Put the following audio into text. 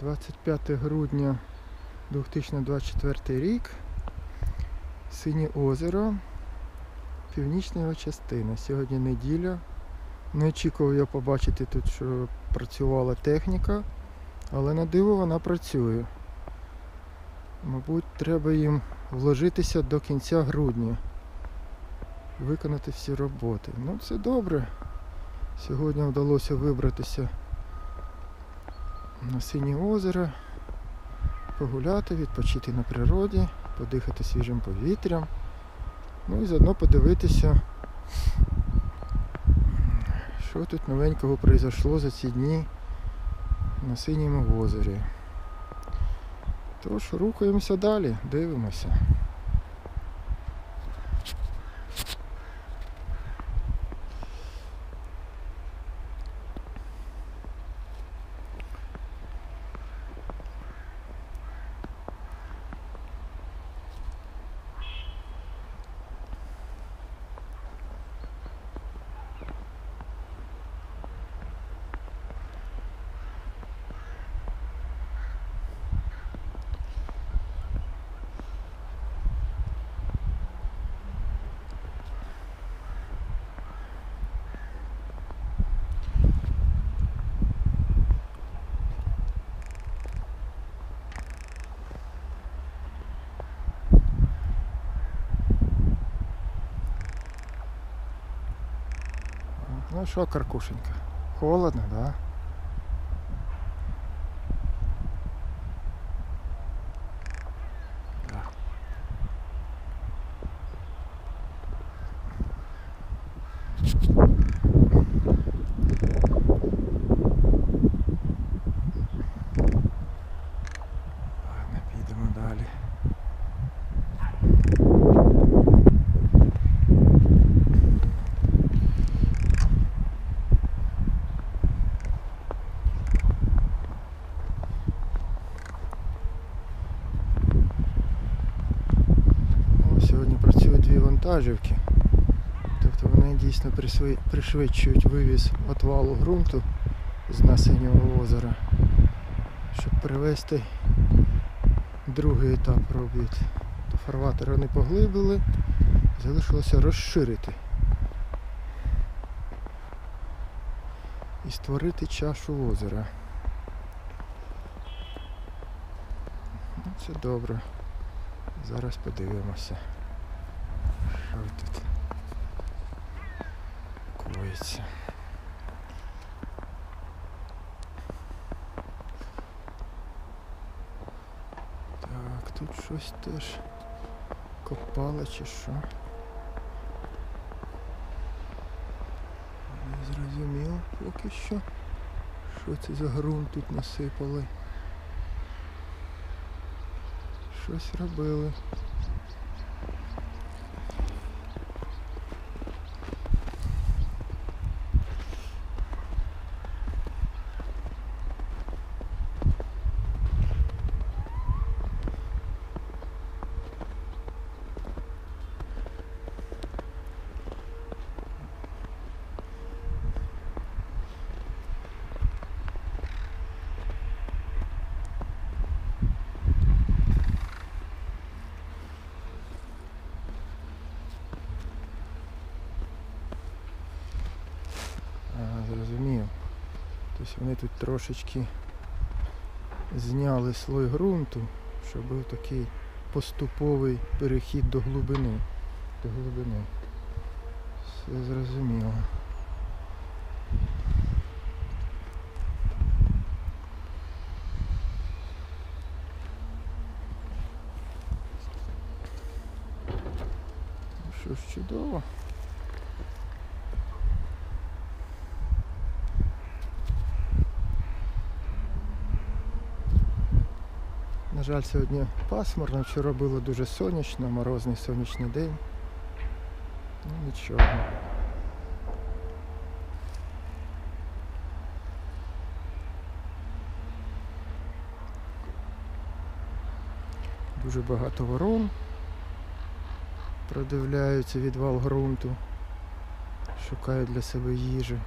25 грудня 2024 рік. Синє озеро. Північна частина. Сьогодні неділя. Не очікував я побачити тут, що працювала техніка, але на диво вона працює. Мабуть, треба їм вложитися до кінця грудня. Виконати всі роботи. Ну, це добре. Сьогодні вдалося вибратися на синє озеро, погуляти, відпочити на природі, подихати свіжим повітрям. Ну і заодно подивитися, що тут новенького произошло за ці дні на синьому озері. Тож рухаємося далі, дивимося. Ну що, Каркушенька? Холодно, да? Ладно, підемо далі. О, сьогодні вантажівки. Тобто вони дійсно пришвидшують вивіз отвалу ґрунту з насинього озера, щоб привести другий етап робіт. Фарватер вони поглибили, залишилося розширити. І створити чашу озера. Ну, це добре. Зараз подивимося. Що тут коїться. Так, тут щось теж копали чи що. Не зрозуміло поки що. Що це за ґрунт тут насипали. Щось робили. Зрозумів. Тобто вони тут трошечки зняли слой ґрунту, щоб був такий поступовий перехід до глибини. До глибини. Все зрозуміло. Ну що ж, чудово. На жаль, сьогодні пасмурно, вчора було дуже сонячно, морозний сонячний день. Ну нічого. Дуже багато ворон продивляються відвал ґрунту, шукають для себе їжі.